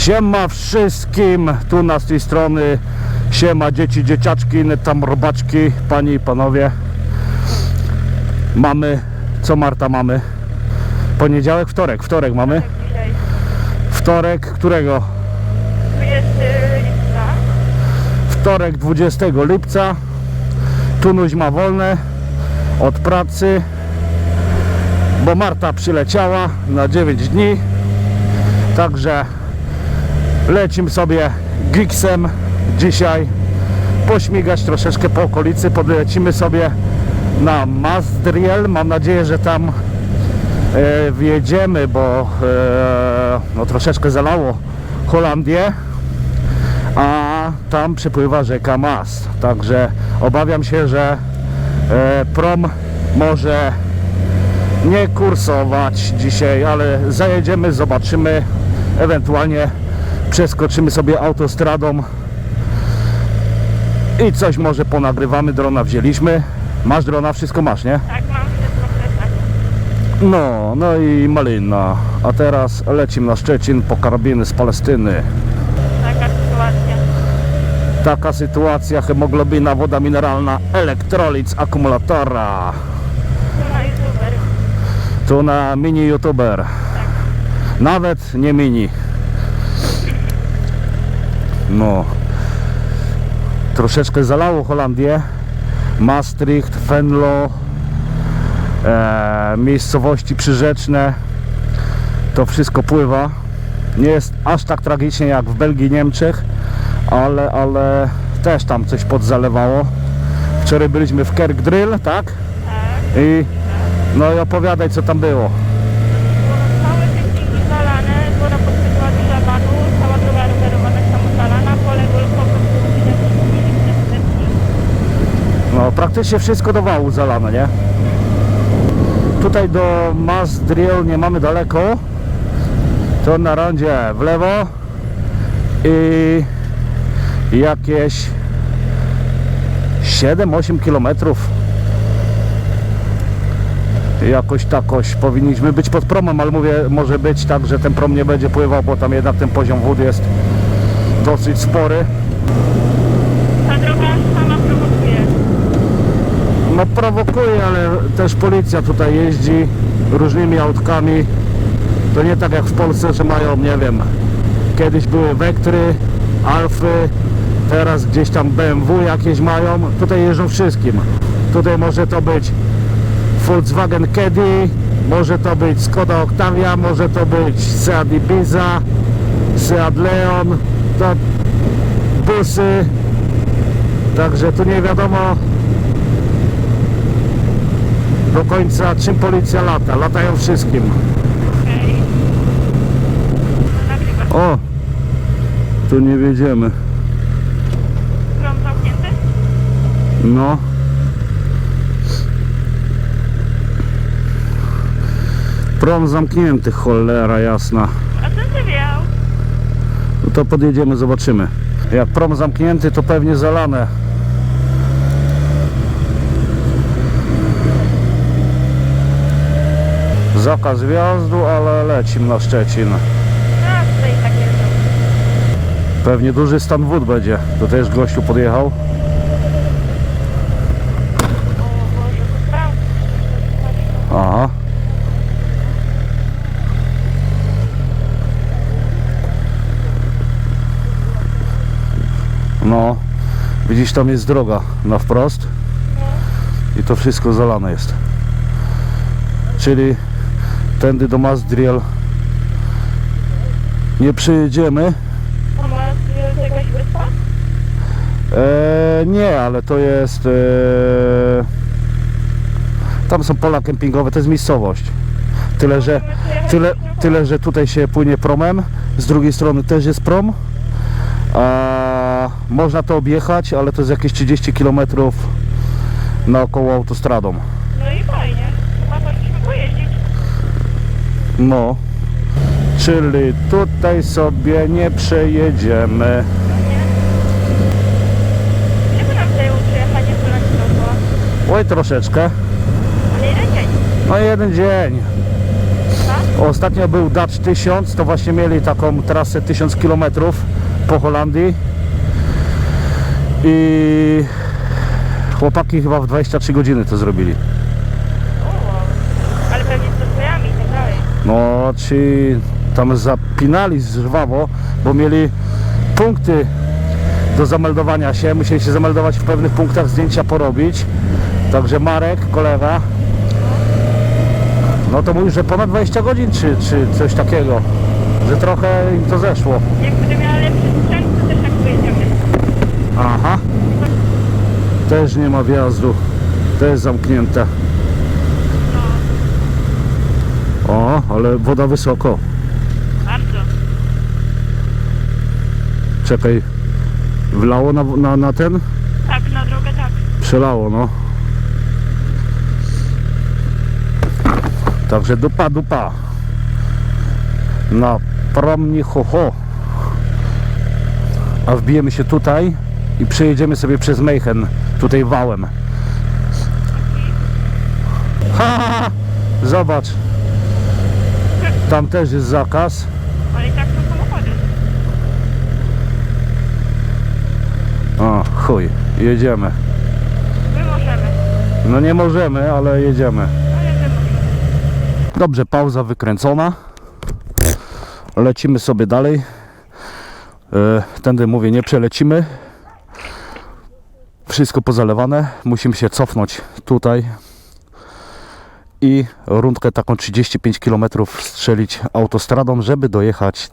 Siema wszystkim, tu na z tej strony Siema dzieci, dzieciaczki, inne tam robaczki, panie i panowie Mamy, co Marta mamy? Poniedziałek, wtorek, wtorek mamy Dzisiaj Wtorek, którego? 20 lipca. Wtorek 20 lipca Tunuś ma wolne od pracy Bo Marta przyleciała na 9 dni Także lecimy sobie gigsem dzisiaj. Pośmigać troszeczkę po okolicy. Podlecimy sobie na Mazdriel mam nadzieję, że tam e, wjedziemy bo e, no, troszeczkę zalało Holandię a tam przepływa rzeka Mas. Także obawiam się, że e, prom może nie kursować dzisiaj, ale zajedziemy, zobaczymy, ewentualnie przeskoczymy sobie autostradą i coś może ponagrywamy, drona wzięliśmy. Masz drona, wszystko masz, nie? Tak, mam wszystko w plecach. No, no i malina. A teraz lecimy na Szczecin po karabiny z Palestyny. Taka sytuacja. Taka sytuacja, hemoglobina, woda mineralna, elektrolit z akumulatora. Tu na youtuber. Tu na mini youtuber. Nawet nie mini. No. Troszeczkę zalało Holandię. Maastricht, Venlo, e, miejscowości przyrzeczne. To wszystko pływa. Nie jest aż tak tragicznie jak w Belgii i Niemczech, ale, ale też tam coś podzalewało. Wczoraj byliśmy w Kerkdrill, tak? Tak. I no i opowiadaj co tam. Było całe techniki zalane, woda podsypała do szabanu, cała droga rowerowa tak samo zalana, pole golfowe było widać mieliśmy setki. No praktycznie wszystko do wału zalane, nie? Tutaj do Masdriel nie mamy daleko. To na rondzie w lewo i jakieś 7-8 kilometrów. Jakoś takoś powinniśmy być pod promem, ale mówię, może być tak, że ten prom nie będzie pływał, bo tam jednak ten poziom wód jest dosyć spory. Ta droga sama prowokuje. No prowokuje, ale też policja tutaj jeździ różnymi autkami. To nie tak jak w Polsce, że mają, nie wiem, kiedyś były Wektry, Alfy, teraz gdzieś tam BMW jakieś mają. Tutaj jeżdżą wszystkim. Tutaj może to być Volkswagen Caddy, może to być Skoda Octavia, może to być Seat Ibiza, Seat Leon, to busy. Także tu nie wiadomo do końca czym policja lata. Latają wszystkim. O! Tu nie wiedziemy. Prom zamknięty? No. Prom zamknięty, cholera jasna. A ten wywiał. No to podjedziemy, zobaczymy. Jak prom zamknięty, to pewnie zalane. Zakaz wjazdu, ale lecimy na Szczecin. Tutaj tak jeżdżą. Pewnie duży stan wód będzie. To też gościu podjechał. O Boże. Aha. No, widzisz tam jest droga na wprost i to wszystko zalane jest. Czyli tędy do Mazdriel nie przyjedziemy. A ma y, jakaś wyspa? E, nie, ale to jest. E, tam są pola kempingowe, to jest miejscowość. Tyle, że, tyle, tyle, że tutaj się płynie promem, z drugiej strony też jest prom. A można to objechać, ale to jest jakieś 30 km naokoło autostradą. No i fajnie. Chyba mogliśmy pojeździć. No, czyli tutaj sobie nie przejedziemy. Ile by nam zajęło przejechanie Holandii dookoła? Oj, troszeczkę. Ale jeden dzień. No jeden dzień. Tak? Ostatnio był Dutch 1000, to właśnie mieli taką trasę 1000 km po Holandii. I chłopaki chyba w 23 godziny to zrobili. O, wow. Ale pewnie z dostojami i tak dalej. No, ci tam zapinali żwawo, bo mieli punkty do zameldowania się. Musieli się zameldować w pewnych punktach, zdjęcia porobić. Także Marek, kolega, no to mówił, że ponad 20 godzin, czy, czy coś takiego. Że trochę im to zeszło. Jak będę miała lepszy sprzęt, to też tak pojedziemy. Aha. Też nie ma wjazdu. Też zamknięte. O, ale woda wysoko. Bardzo. Czekaj. Wlało na, na, na ten? Tak, na drogę tak. Przelało, no. Także dupa, dupa. Na promni ho, ho. A wbijemy się tutaj i przejedziemy sobie przez Meichen, tutaj wałem. Ha, ha, ha. Zobacz. Tam też jest zakaz. Ale i tak są samochody. O, chuj, jedziemy. My możemy. No nie możemy, ale jedziemy. Ale. Dobrze, pauza wykręcona. Lecimy sobie dalej. E, Tędy mówię, nie przelecimy. Wszystko pozalewane. Musimy się cofnąć tutaj i rundkę taką 35 km strzelić autostradą, żeby dojechać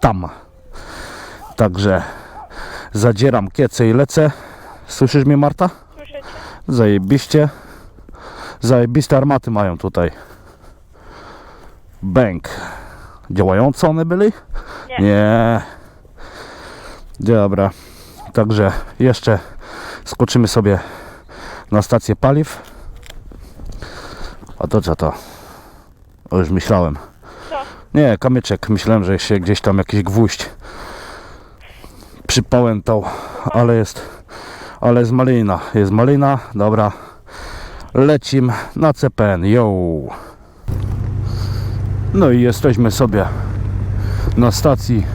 tam. Także zadzieram kiece i lecę. Słyszysz mnie Marta? Słyszycie? Zajebiście. Zajebiste armaty mają tutaj. Bęk. Działające one byli? Nie. Nie. Dobra. Także jeszcze skoczymy sobie na stację paliw. A to co to? O, już myślałem. Co? Nie, kamyczek. Myślałem, że się gdzieś tam jakiś gwóźdź przypałętał, ale jest, ale jest malina. Jest malina, dobra. Lecim na CPN, yo. No i jesteśmy sobie na stacji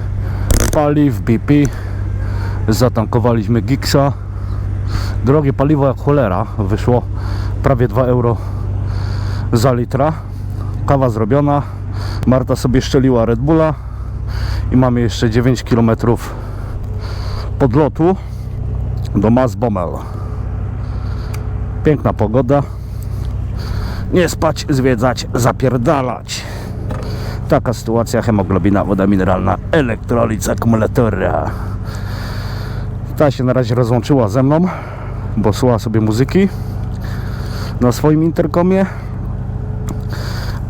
paliw BP. Zatankowaliśmy Gixa. Drogie paliwo jak cholera. Wyszło prawie 2 euro za litra. Kawa zrobiona. Marta sobie szczeliła Red Bulla. I mamy jeszcze 9 km podlotu do Masbomel. Piękna pogoda. Nie spać, zwiedzać, zapierdalać. Taka sytuacja, hemoglobina, woda mineralna, elektrolit z. Ta się na razie rozłączyła ze mną, bo słucha sobie muzyki na swoim interkomie.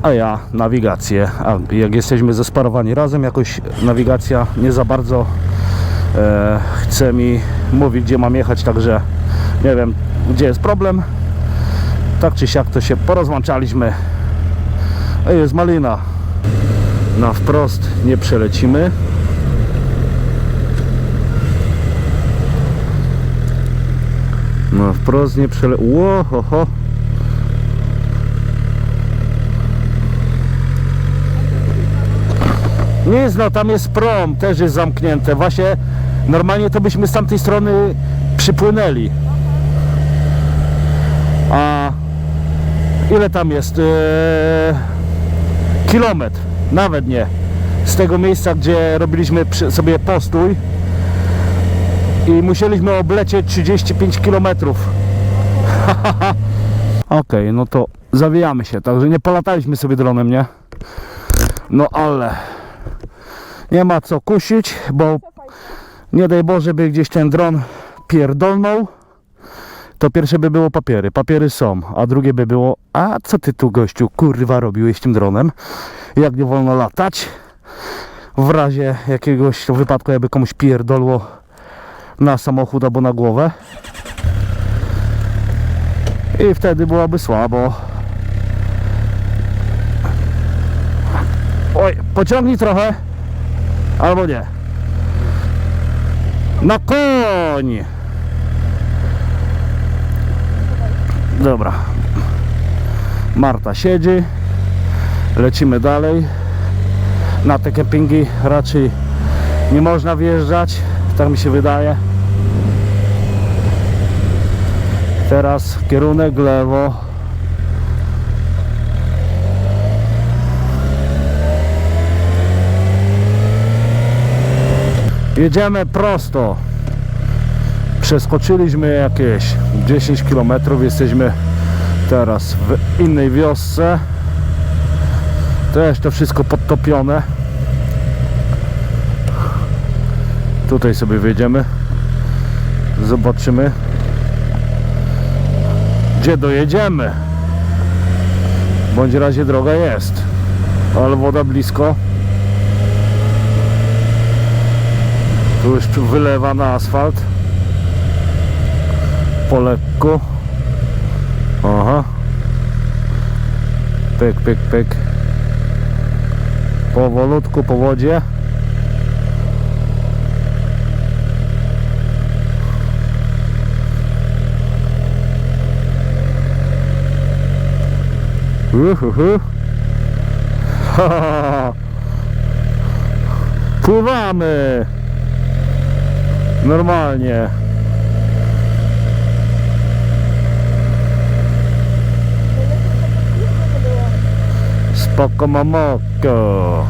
A ja nawigację. A jak jesteśmy zesparowani razem, jakoś nawigacja nie za bardzo e, chce mi mówić, gdzie mam jechać, także nie wiem, gdzie jest problem. Tak czy siak to się porozłączaliśmy. A jest malina. Na wprost nie przelecimy. Na wprost nie przele... Ło, ho, ho. Nie no, tam jest prom, też jest zamknięte. Właśnie normalnie to byśmy z tamtej strony przypłynęli. A ile tam jest? Eee, kilometr, nawet nie. Z tego miejsca, gdzie robiliśmy sobie postój i musieliśmy oblecieć 35 kilometrów. Okej, no to zawijamy się, także nie polataliśmy sobie dronem, nie? No ale nie ma co kusić, bo nie daj Boże by gdzieś ten dron pierdolnął, to pierwsze by było papiery. Papiery są, a drugie by było, a co ty tu gościu kurwa robiłeś tym dronem? Jak nie wolno latać? W razie jakiegoś wypadku, jakby komuś pierdolło na samochód albo na głowę. I wtedy byłoby słabo. Oj, pociągnij trochę. Albo nie. Na koń! Dobra. Marta siedzi. Lecimy dalej. na te kempingi raczej nie można wjeżdżać, tak mi się wydaje. Teraz kierunek lewo. Jedziemy prosto. Przeskoczyliśmy jakieś 10 km. Jesteśmy teraz w innej wiosce. Też to wszystko podtopione. Tutaj sobie wyjdziemy. Zobaczymy, gdzie dojedziemy. Bądź razie droga jest, ale woda blisko. Tu już wylewa na asfalt. Po lekku. Aha. Pyk, pyk, pyk. Powolutku po wodzie. Uhuhu. Pływamy. Normalnie. Spoko mamoko.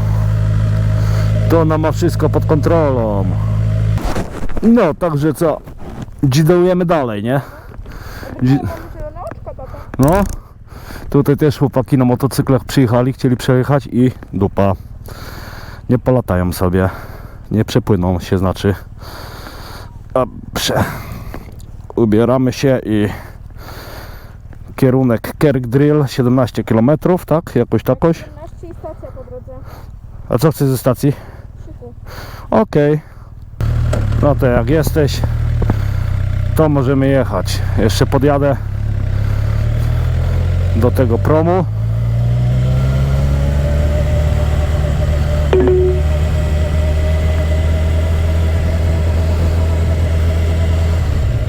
To ona ma wszystko pod kontrolą. No, także co? Dzidołujemy dalej, nie? Dzi- no. Tutaj też chłopaki na motocyklach przyjechali, chcieli przejechać i dupa. Nie polatają sobie. Nie przepłyną się, znaczy. Dobrze. Ubieramy się i kierunek Kerkdrill 17 km, tak? Jakoś takoś. 15 i stacja po drodze. A co chcesz ze stacji? Okej. No to jak jesteś, to możemy jechać. Jeszcze podjadę do tego promu.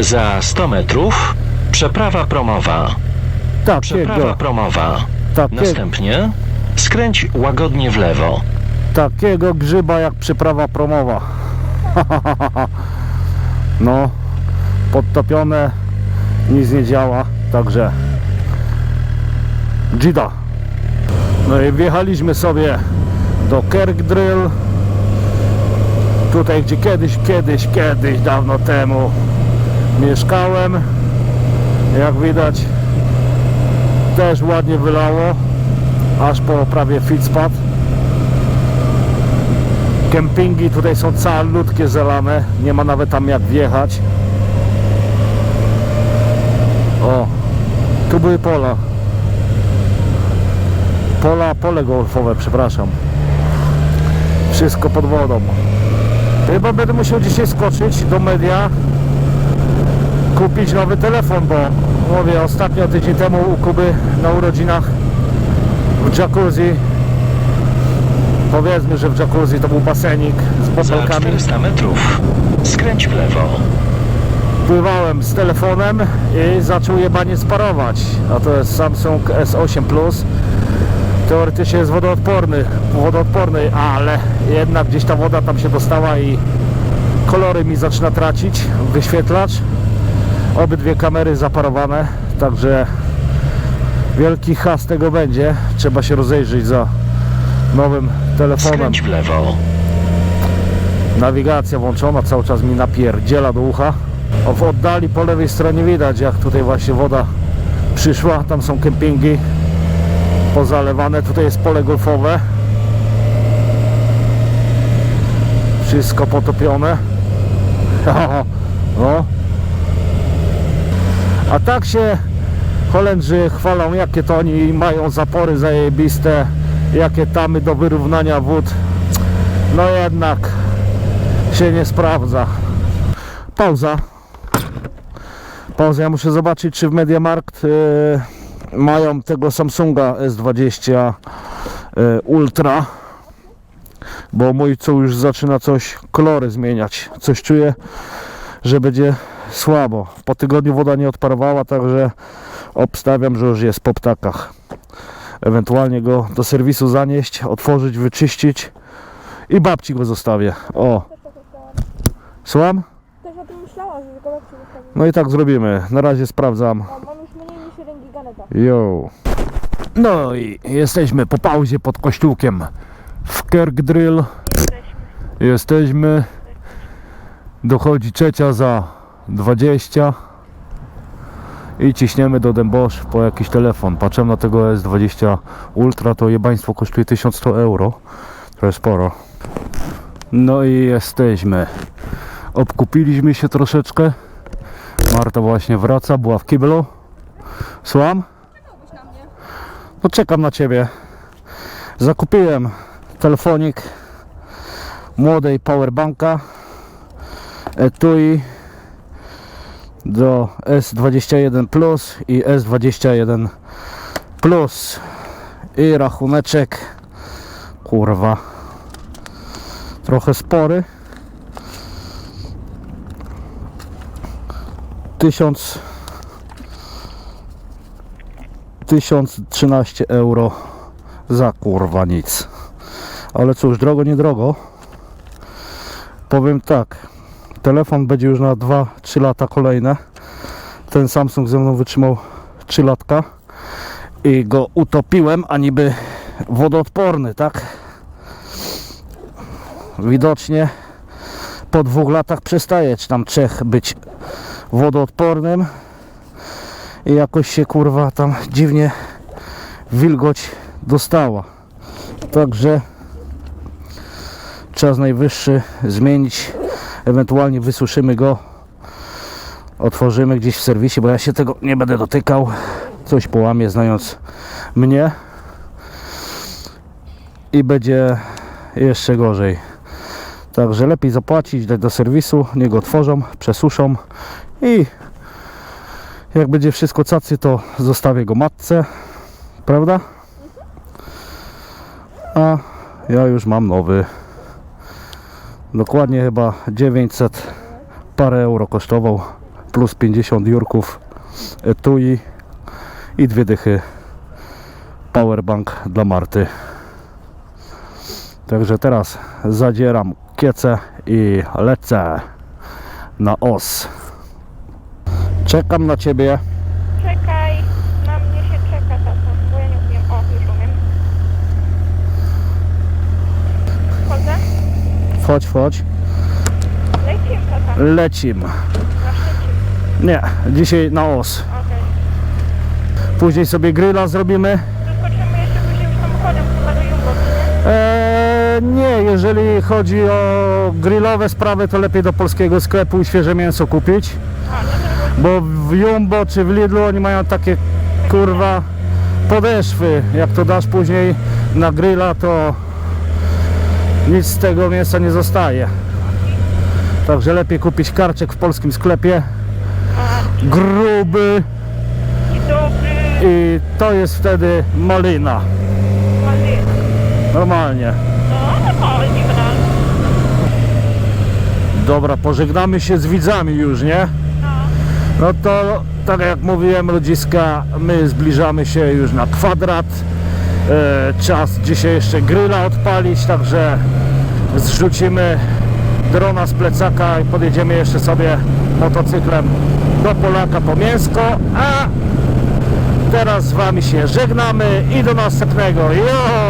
Za 100 metrów przeprawa promowa. Przeprawa Takiego, promowa. takiego, Następnie skręć łagodnie w lewo. takiego grzyba jak przyprawa promowa. No, podtopione, nic nie działa, także Gida. No i wjechaliśmy sobie do Kerkdrill. Tutaj, gdzie kiedyś, kiedyś, kiedyś, dawno temu mieszkałem. Jak widać, też ładnie wylało, aż po prawie Fitzpad. Kempingi tutaj są calutkie zalane, nie ma nawet tam jak wjechać. O, tu były pola. Pola, pole golfowe, przepraszam. Wszystko pod wodą. Chyba będę musiał dzisiaj skoczyć do media, kupić nowy telefon, bo mówię, ostatnio tydzień temu u Kuby na urodzinach w jacuzzi Powiedzmy, że w jacuzzi to był basenik z Za bąbelkami. 400 metrów skręć w lewo. Pływałem z telefonem i zaczął jebanie sparować. A to jest Samsung S8 Plus. Teoretycznie jest wodoodporny, wodoodporny, ale jednak gdzieś ta woda tam się dostała i kolory mi zaczyna tracić wyświetlacz. Obydwie kamery zaparowane, także wielki has tego będzie. Trzeba się rozejrzeć za nowym telefonem. Skręć w lewo. Nawigacja włączona, cały czas mi napierdziela do ucha. O, w oddali po lewej stronie widać, jak tutaj właśnie woda przyszła. Tam są kempingi pozalewane. Tutaj jest pole golfowe. Wszystko potopione. No. A tak się Holendrzy chwalą, jakie to oni mają zapory zajebiste, jakie tamy do wyrównania wód. No jednak się nie sprawdza. Pauza. Pauza. Ja muszę zobaczyć, czy w Mediamarkt yy, mają tego Samsunga S20 yy, Ultra. Bo mój co już zaczyna coś kolory zmieniać. Coś czuję, że będzie słabo. Po tygodniu woda nie odparowała, także obstawiam, że już jest po ptakach. Ewentualnie go do serwisu zanieść, otworzyć, wyczyścić I babci go zostawię. O, słucham? Też o tym myślałam, że go babci zostawię. No i tak zrobimy. Na razie sprawdzam. A mam już mniej niż jeden giganeta. Yo. No i jesteśmy po pauzie pod kościółkiem w Kerkdrill. Jesteśmy. Jesteśmy. Dochodzi trzecia za 20. I ciśniemy do Dębosz po jakiś telefon. Patrzę na tego S20 Ultra, to jebaństwo kosztuje 1100 euro. To jest sporo. No i jesteśmy. Obkupiliśmy się troszeczkę. Marta właśnie wraca, była w kiblu. Słucham? No czekam na ciebie. Zakupiłem telefonik młodej powerbanka etui do S21 Plus i S21 Plus. I rachuneczek kurwa trochę spory. 1000 1013 euro za kurwa nic. Ale cóż drogo nie drogo Powiem tak, telefon będzie już na 2-3 lata kolejne. Ten Samsung ze mną wytrzymał 3 latka i go utopiłem, a niby wodoodporny, tak? Widocznie po dwóch latach przestaje, czy tam trzech być wodoodpornym i jakoś się kurwa tam dziwnie wilgoć dostała. Także czas najwyższy zmienić, ewentualnie wysuszymy go, otworzymy gdzieś w serwisie, bo ja się tego nie będę dotykał, coś połamie znając mnie i będzie jeszcze gorzej. Także lepiej zapłacić, dać do serwisu, niech go otworzą, przesuszą i jak będzie wszystko cacy, to zostawię go matce, prawda? A ja już mam nowy. Dokładnie chyba 900 parę euro kosztował plus 50 jurków etui i dwie dychy powerbank dla Marty. Także teraz zadzieram kiecę i lecę na os. Czekam na ciebie. Czekaj, na mnie się czeka tata, bo ja nie umiem. O, już umiem. Wchodzę? Chodź, chodź. Lecimy tata, Lecim. na szczycie. Nie, dzisiaj na os. Później sobie gryla zrobimy. Eee, nie, jeżeli chodzi o grillowe sprawy, to lepiej do polskiego sklepu świeże mięso kupić. Bo w Jumbo czy w Lidlu oni mają takie kurwa podeszwy. Jak to dasz później na grilla, to nic z tego mięsa nie zostaje. Także lepiej kupić karczek w polskim sklepie. Gruby i to jest wtedy malina. Normalnie. No. Dobra, pożegnamy się z widzami już, nie? No to tak jak mówiłem ludziska, my zbliżamy się już na kwadrat. E, czas dzisiaj jeszcze gryla odpalić, także zrzucimy drona z plecaka i podjedziemy jeszcze sobie motocyklem do Polaka po mięsko, a teraz z wami się żegnamy i do następnego. Jo!